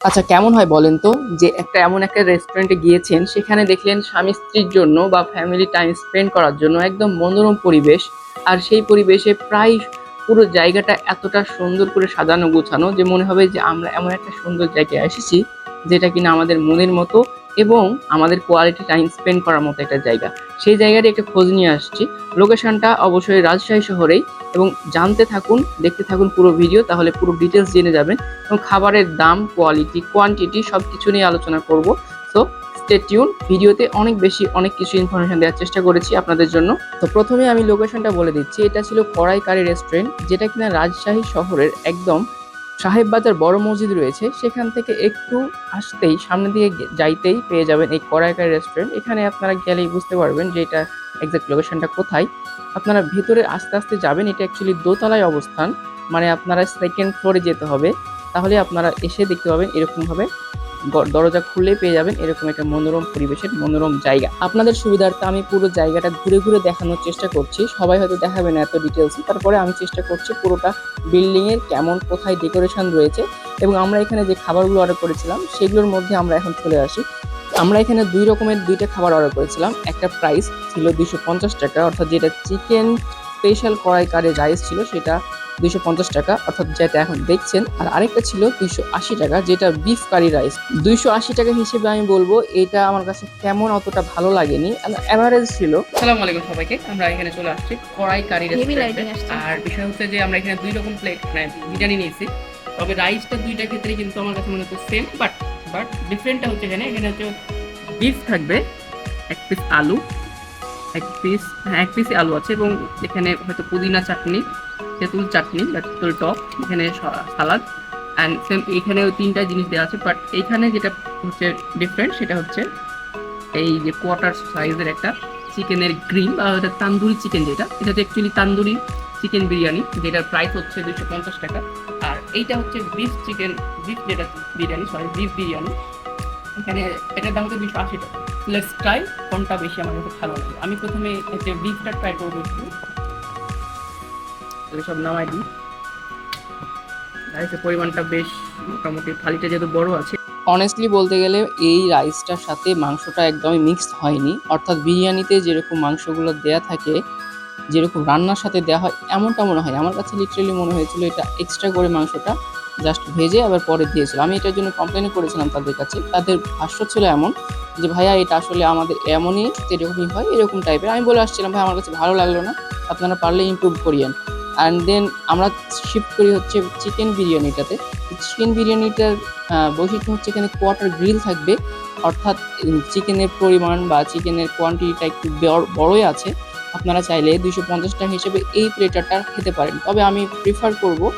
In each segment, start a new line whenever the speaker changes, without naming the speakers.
আচ্ছা কেমন হয় বলেন তো যে একটা এমন একটা রেস্টুরেন্টে গিয়েছেন, সেখানে দেখলেন স্বামী স্ত্রীর জন্য বা ফ্যামিলি টাইম স্পেন্ড করার জন্য একদম মনোরম পরিবেশ, আর সেই পরিবেশে প্রায় পুরো জায়গাটা এতটা সুন্দর করে সাজানো গোছানো যে মনে হবে যে আমরা এমন একটা সুন্দর জায়গায় এসেছি যেটা কিনা আমাদের মনের মতো এবং আমাদের কোয়ালিটি টাইম স্পেন্ড করার মতো একটা জায়গা। সেই জায়গাটা একটা খোঁজ নিয়ে আসছি। লোকেশনটা অবশ্যই রাজশাহী শহরেই এবং জানতে থাকুন, দেখতে থাকুন পুরো ভিডিও, তাহলে পুরো ডিটেলস জেনে যাবেন এবং খাবারের দাম কোয়ালিটি কোয়ান্টিটি সব কিছু নিয়ে আলোচনা করব। সো টিউন ভিডিওতে অনেক বেশি, অনেক কিছু ইনফরমেশন দেওয়ার চেষ্টা করেছি আপনাদের জন্য। তো প্রথমে আমি লোকেশনটা বলে দিচ্ছি। এটা ছিল কড়াইকারি রেস্টুরেন্ট যেটা কিনা রাজশাহী শহরের একদম সাহেব বাজার বড় মসজিদ রয়েছে। সেখান থেকে একটু আসতেই সামনে গে- যাইতেই পেয়ে যাবেন এই কড়াইকারি রেস্টুরেন্ট এখানে আপনারা গেলেই বুঝতে পারবেন যে এটা এক্সাক্ট লোকেশনটা কোথায়, আপনারা ভেতরে আস্তে আস্তে যাবেন, এটা অ্যাকচুয়ালি দোতলায় অবস্থান মানে আপনারা সেকেন্ড ফ্লোরে যেতে হবে, তাহলে আপনারা এসে দেখতে পাবেন এরকমভাবে দরজা খুললেই পেয়ে যাবেন, এরকম একটা মনোরম পরিবেশের মনোরম জায়গা। আপনাদের সুবিধার্থে আমি পুরো জায়গাটা ঘুরে ঘুরে দেখানোর চেষ্টা করছি, সবাই হয়তো দেখাবে না এত ডিটেলস তারপরে আমি চেষ্টা করছি পুরোটা বিল্ডিং এর কেমন কোথায় ডেকোরেশন রয়েছে, এবং আমরা এখানে যে খাবারগুলো অর্ডার করেছিলাম, সেগুলোর মধ্যে আমরা এখন চলে আসি। আমরা এখানে দুই রকমের দুইটা খাবার অর্ডার করেছিলাম। একটা প্রাইস ছিল দুইশো পঞ্চাশ টাকা অর্থাৎ যেটা চিকেন স্পেশাল কড়াই কারি রাইস ছিল সেটা দুইশো পঞ্চাশ টাকা অর্থাৎ যেটা এখন দেখছেন। আর আরেকটা ছিল দুইশো আশি টাকা যেটা বিফ কারি রাইস দুইশো আশি টাকা হিসেবে আমি বলব এটা আমার কাছে কেমন অতটা ভালো লাগেনি। অ্যাভারেজ ছিল সালামু আলাইকুম সবাইকে আমরা এখানে চলে আসছি কড়াই কারি। আর বিষয় হচ্ছে যে আমরা এখানে দুই রকম প্লেট মানে বিরিয়ানি নিয়েছি। তবে রাইসটা দুইটা ক্ষেত্রে কিন্তু আমার কাছে মনে হচ্ছে সেম বাট বাট ডিফারেন্টটা হচ্ছে এখানে। এখানে হচ্ছে বিফ থাকবে, এক পিস আলু, এক পিস হ্যাঁ এক পিসই আলু আছে এবং এখানে হয়তো পুদিনা চাটনি, তেঁতুল চাটনি, বা তেঁতুল টক, এখানে সালাদ অ্যান্ড সেম এখানেও তিনটা জিনিস দেওয়া আছে বাট এইখানে যেটা হচ্ছে ডিফারেন্ট সেটা হচ্ছে এই যে কোয়ার্টার সাইজের একটা চিকেনের গ্রিল, বা ওটা তান্দুরি চিকেন যেটা, এটা হচ্ছে অ্যাকচুয়ালি তান্দুরি চিকেন বিরিয়ানি, যেটার প্রাইস হচ্ছে দুশো পঞ্চাশ টাকা। এইটা হচ্ছে বিফ চিকেন বিফ যেটা বিরিয়ানি সরি বিফ বিরিয়ানি। এখানে এটার দাম হচ্ছে দুশো আশি টাকা। লেটস ট্রাই কোনটা বেশি আমার কাছে ভালো লাগে। আমি প্রথমে হচ্ছে বিফটা ট্রাই করব একটু। সব নামাই দিই। রাইসের পরিমাণটা বেশ মোটামুটি থালিটা যেহেতু বড় আছে। অনেস্টলি বলতে গেলে এই রাইসটার সাথে মাংসটা একদমই মিক্সড হয়নি। অর্থাৎ বিরিয়ানিতে যেরকম মাংসগুলো দেয়া থাকে যেরকম রান্নার সাথে দেওয়া হয়, এমনটা মনে হয় আমার কাছে লিটারেলি মনে হয়েছিল এটা এক্সট্রা করে মাংসটা জাস্ট ভেজে আবার পরে দিয়েছিল। আমি এটার জন্য কমপ্লেন করেছিলাম তাদের কাছে। তাদের ভাষ্য ছিল এমন যে, ভাইয়া, এটা আসলে আমাদের এমনই এরকমই হয়, এরকম টাইপের আমি বলে আসছিলাম ভাই আমার কাছে ভালো লাগল না, আপনারা পারলে ইমপ্রুভ করিয়েন। অ্যান্ড দেন আমরা শিফট করি হচ্ছে চিকেন বিরিয়ানিটাতে। চিকেন বিরিয়ানিটার বৈশিষ্ট্য হচ্ছে এখানে কোয়ার্টার গ্রিল থাকবে। অর্থাৎ চিকেনের পরিমাণ বা চিকেনের কোয়ান্টিটিটা একটু বড়- বড়ই আছে। আপনারা চাইলে দুইশো পঞ্চাশ টাকা হিসেবে এই প্লেটারটা খেতে পারেন। তবে আমি প্রিফার করব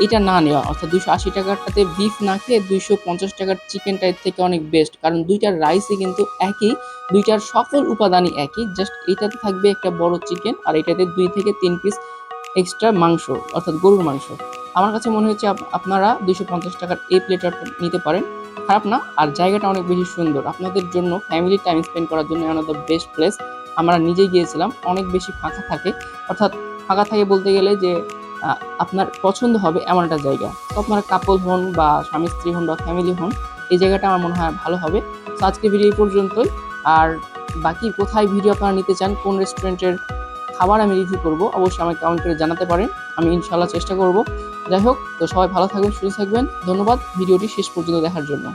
এটা না নেওয়া। অর্থাৎ দুইশো আশি টাকারটাতে বিফ না খেয়ে দুইশো পঞ্চাশ টাকার চিকেনটার থেকে অনেক বেস্ট কারণ দুইটার রাইসই কিন্তু একই, দুইটার সকল উপাদানই একই। জাস্ট এটাতে থাকবে একটা বড় চিকেন আর এটাতে দুই থেকে তিন পিস এক্সট্রা মাংস, অর্থাৎ গরুর মাংস। আমার কাছে মনে হচ্ছে আপ- আপনারা দুইশো পঞ্চাশ টাকার এই প্লেটারটা নিতে পারেন। খারাপ না, আর জায়গাটা অনেক বেশি সুন্দর। আপনাদের জন্য ফ্যামিলি টাইম স্পেন্ড করার জন্য অফ দ্য বেস্ট প্লেস আমরা নিজেই গিয়েছিলাম, অনেক বেশি ফাঁকা থাকে। অর্থাৎ ফাঁকা থাকে বলতে গেলে যে আপনার পছন্দ হবে এমন একটা জায়গা। তো আপনারা কাপল হন বা স্বামী, স্ত্রী হন বা ফ্যামিলি হন, এই জায়গাটা আমার মনে হয় ভালো হবে। তো আজকে ভিডিও পর্যন্তই। আর বাকি কোথায় ভিডিও আপনারা নিতে চান, কোন রেস্টুরেন্টের খাবার আমি রিভিউ করব, অবশ্যই আমাকে কমেন্ট করে জানাতে পারেন। আমি ইনশাল্লাহ চেষ্টা করব। যাই হোক, তো সবাই ভালো থাকবেন, সুস্থ থাকবেন। ধন্যবাদ ভিডিওটি শেষ পর্যন্ত দেখার জন্য।